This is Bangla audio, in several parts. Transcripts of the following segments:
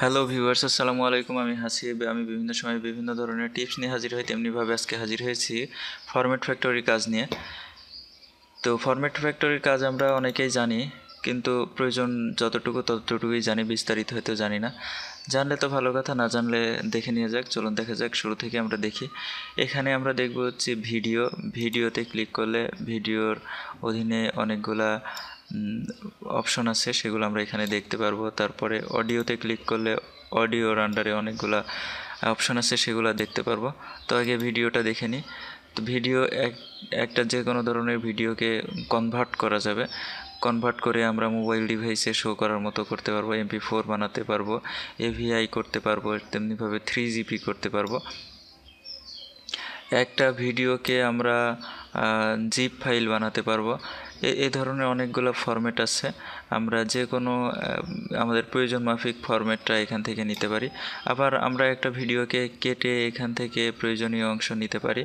হ্যালো ভিউয়ার্স আসসালামু আলাইকুম। আমি হাসিব। আমি বিভিন্ন সময় বিভিন্ন ধরনের টিপস নিয়ে হাজির হই, তেমনিভাবে আজকে হাজির হয়েছি ফরম্যাট ফ্যাক্টরির কাজ নিয়ে। তো ফরম্যাট ফ্যাক্টরির কাজ আমরা অনেকেই জানি, কিন্তু প্রয়োজন যতটুকু ততটুকুই জানি, বিস্তারিত হয়তো জানি না। জানলে তো ভালো কথা, না জানলে দেখে নিয়ে যাক। চলুন দেখা যাক, শুরু থেকে আমরা দেখি। এখানে আমরা দেখব হচ্ছে ভিডিও ভিডিওতে ক্লিক করলে ভিডিওর অধীনে অনেকগুলা অপশন আছে, সেগুলো আমরা এখানে দেখতে পারব। তারপরে অডিওতে ক্লিক করলে অডিওর আন্ডারে অনেকগুলা অপশন আছে, সেগুলো দেখতে পারব। তো আগে ভিডিওটা দেখে নিই। তো ভিডিও এক, একটা যে কোনো ধরনের ভিডিওকে কনভার্ট করা যাবে। কনভার্ট করে আমরা মোবাইল ডিভাইসে শো করার মতো করতে পারব এমপি ফোর বানাতে পারব এভিআই করতে পারব, তেমনিভাবে থ্রি জিপি করতে পারব। একটা ভিডিওকে আমরা জিপ ফাইল বানাতে পারব। এ ধরনের অনেকগুলো ফরম্যাট আছে। আমরা যে কোনো আমাদের প্রয়োজন মাফিক ফরম্যাটটা এখান থেকে নিতে পারি। আবার আমরা একটা ভিডিওকে কেটে এখান থেকে প্রয়োজনীয় অংশ নিতে পারি।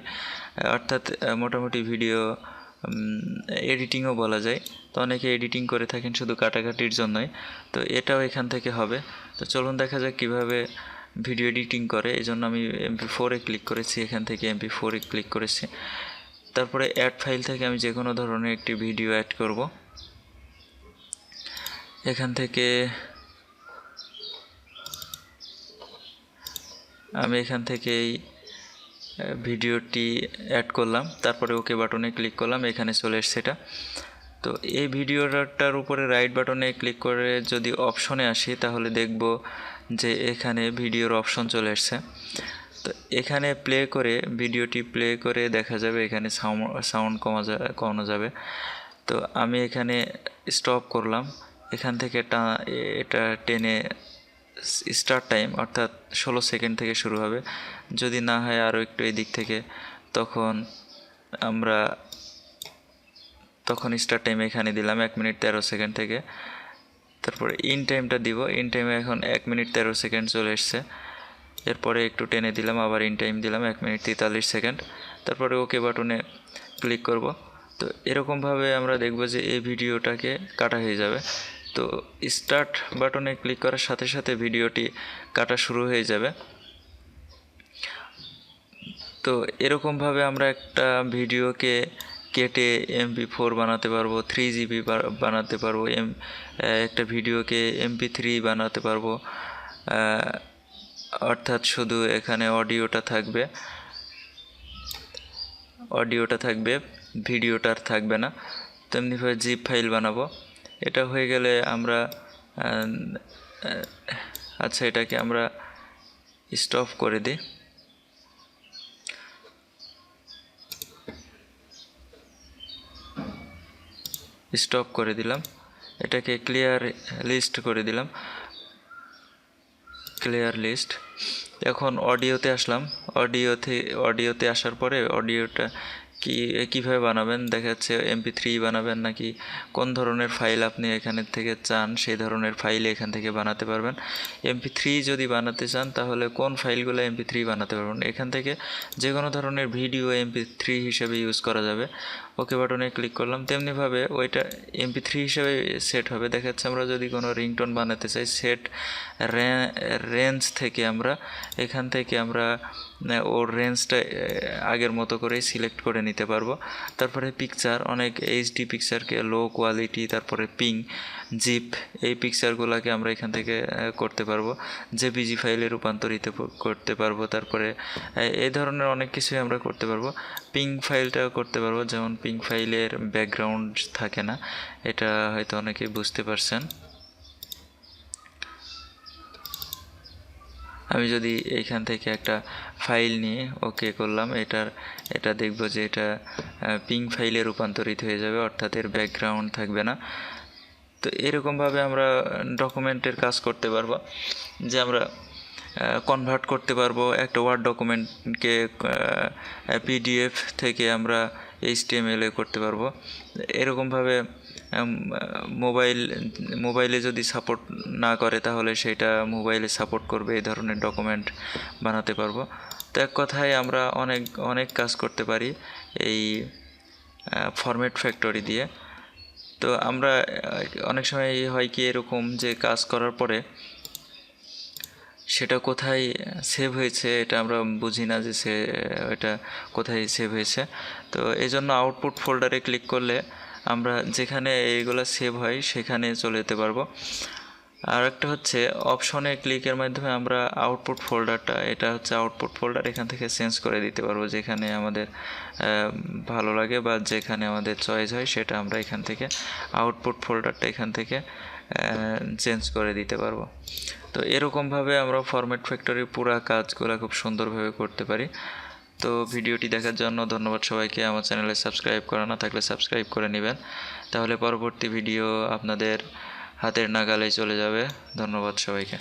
অর্থাৎ মোটামুটি ভিডিও এডিটিংও বলা যায়। তো অনেকে এডিটিং করে থাকেন শুধু কাটাকাটির জন্যই। তো এটাও এখান থেকে হবে। তো চলুন দেখা যাক কীভাবে ভিডিও এডিটিং করে এই জন্য আমি এমপি ফোরে ক্লিক করেছি, এখান থেকে এমপি ফোরে ক্লিক করেছি। তারপরে অ্যাড ফাইল থেকে আমি যে কোনো ধরনের একটি ভিডিও অ্যাড করব। এখান থেকে আমি এখান থেকে এই ভিডিওটি অ্যাড করলাম। তারপরে ওকে বাটনে ক্লিক করলাম, এখানে চলে এসছে এটা। তো এই ভিডিওটার উপরে রাইট বাটনে ক্লিক করে যদি অপশনে আসি, তাহলে দেখব যে এখানে ভিডিওর অপশন চলে এসছে। তো এখানে প্লে করে, ভিডিওটি প্লে করে দেখা যাবে এখানে সাউন্ড সাউন্ড কমা কমানো যাবে। তো আমি এখানে স্টপ করলাম। এখান থেকে টা, এটা টেনে স্টার্ট টাইম অর্থাৎ ষোলো সেকেন্ড থেকে শুরু হবে। যদি না হয় আরও একটু এই দিক থেকে, তখন আমরা, তখন স্টার্ট টাইম এখানে দিলাম এক মিনিট তেরো সেকেন্ড থেকে। তারপরে ইন টাইমটা দিব। ইন টাইমে এখন এক মিনিট তেরো সেকেন্ড চলে এসছে। এরপরে একটু টেনে দিলাম, আবার ইন টাইম দিলাম, এক মিনিট তেতাল্লিশ সেকেন্ড তারপরে ওকে বাটনে ক্লিক করব। তো এরকমভাবে আমরা দেখব যে এই ভিডিওটাকে কাটা হয়ে যাবে। তো স্টার্ট বাটনে ক্লিক করার সাথে সাথে ভিডিওটি কাটা শুরু হয়ে যাবে। তো এরকমভাবে আমরা একটা ভিডিওকে কেটে এমপি ফোর বানাতে পারব থ্রি জিবি বানাতে পারব এম একটা ভিডিওকে এমপি থ্রি বানাতে পারব অর্থাৎ শুধু এখানে অডিওটা থাকবে। অডিওটা থাকবে ভিডিওটার থাকবে না। তেমনিভাবে জিপ ফাইল বানাবো। এটা হয়ে গেলে আমরা আচ্ছা এটাকে আমরা স্টপ করে দিই। স্টপ করে দিলাম। এটাকে ক্লিয়ার লিস্ট করে দিলাম। ক্লিয়ার লিস্ট এখন অডিওতে আসলাম। অডিওতে অডিওতে আসার পরে অডিওটা কি, কীভাবে বানাবেন? দেখা যাচ্ছে এমপি থ্রি বানাবেন নাকি? কোন ধরনের ফাইল আপনি এখানে থেকে চান, সেই ধরনের ফাইল এখান থেকে বানাতে পারবেন। এমপি থ্রি যদি বানাতে চান, তাহলে কোন ফাইলগুলো এমপি থ্রি বানাতে পারবেন? এখান থেকে যে কোনো ধরনের ভিডিও এমপি থ্রি হিসেবে ইউজ করা যাবে। ওকে বাটনে ক্লিক করলাম। তেমনিভাবে ওইটা এমপি থ্রি হিসেবে সেট হবে। দেখা যাচ্ছে আমরা যদি কোনো রিংটোন বানাতে চাই সেট রেঞ্জ থেকে আমরা, এখান থেকে আমরা ওর রেঞ্জটা আগের মতো করেই সিলেক্ট করে নিতে পারব। তারপরে পিকচার অনেক এইচডি পিকচারকে লো কোয়ালিটি তারপরে পিং জিপ এই পিকচারগুলোকে আমরা এখান থেকে করতে পারব। জেপিজি ফাইলে রূপান্তরিত করতে পারব। তারপরে এই ধরনের অনেক কিছুই আমরা করতে পারব। পিং ফাইলটাও করতে পারব। যেমন পিং ফাইলের ব্যাকগ্রাউন্ড থাকে না, এটা হয়তো অনেকেই বুঝতে পারছেন। আমি যদি এইখান থেকে একটা ফাইল নিয়ে ওকে করলাম, এটার, এটা দেখব যে এটা পিং ফাইলে রূপান্তরিত হয়ে যাবে, অর্থাৎ এর ব্যাকগ্রাউন্ড থাকবে না। তো এরকমভাবে আমরা ডকুমেন্টের কাজ করতে পারব, যে আমরা কনভার্ট করতে পারব একটা ওয়ার্ড ডকুমেন্টকে পিডিএফ থেকে আমরা এইচটিএমএলে করতে পারব। এরকমভাবে মোবাইল, মোবাইলে যদি সাপোর্ট না করে তাহলে সেটা মোবাইলে সাপোর্ট করবে, এই ধরনের ডকুমেন্ট বানাতে পারব। তো এক কথায় আমরা অনেক অনেক কাজ করতে পারি এই ফরম্যাট ফ্যাক্টরি দিয়ে। তো আমরা অনেক সময় হয় কি এরকম যে কাজ করার পরে সেটা কোথায় সেভ হয়েছে এটা আমরা বুঝি না যে সে, এটা কোথায় সেভ হয়েছে। তো এই জন্য আউটপুট ফোল্ডারে ক্লিক করলে আমরা যেখানে এইগুলো সেভ হয়, সেখানে চলে যেতে পারব। আর একটা হচ্ছে অপশনে ক্লিকের মাধ্যমে আমরা আউটপুট ফোল্ডারটা এটা হচ্ছে আউটপুট ফোল্ডার এখান থেকে চেঞ্জ করে দিতে পারব যেখানে আমাদের ভালো লাগে বা যেখানে আমাদের চয়েস হয়, সেটা আমরা এখান থেকে আউটপুট ফোল্ডারটা এখান থেকে চেঞ্জ করে দিতে পারব। তো এরকমভাবে আমরা ফরম্যাট ফ্যাক্টরির পুরা কাজগুলো খুব সুন্দরভাবে করতে পারি। তো ভিডিওটি দেখার জন্য ধন্যবাদ সবাইকে। আমার চ্যানেলে সাবস্ক্রাইব করা না থাকলে সাবস্ক্রাইব করে নেবেন। তাহলে পরবর্তী ভিডিও আপনাদের হাতের নাগালে চলে যাবে। ধন্যবাদ সবাইকে।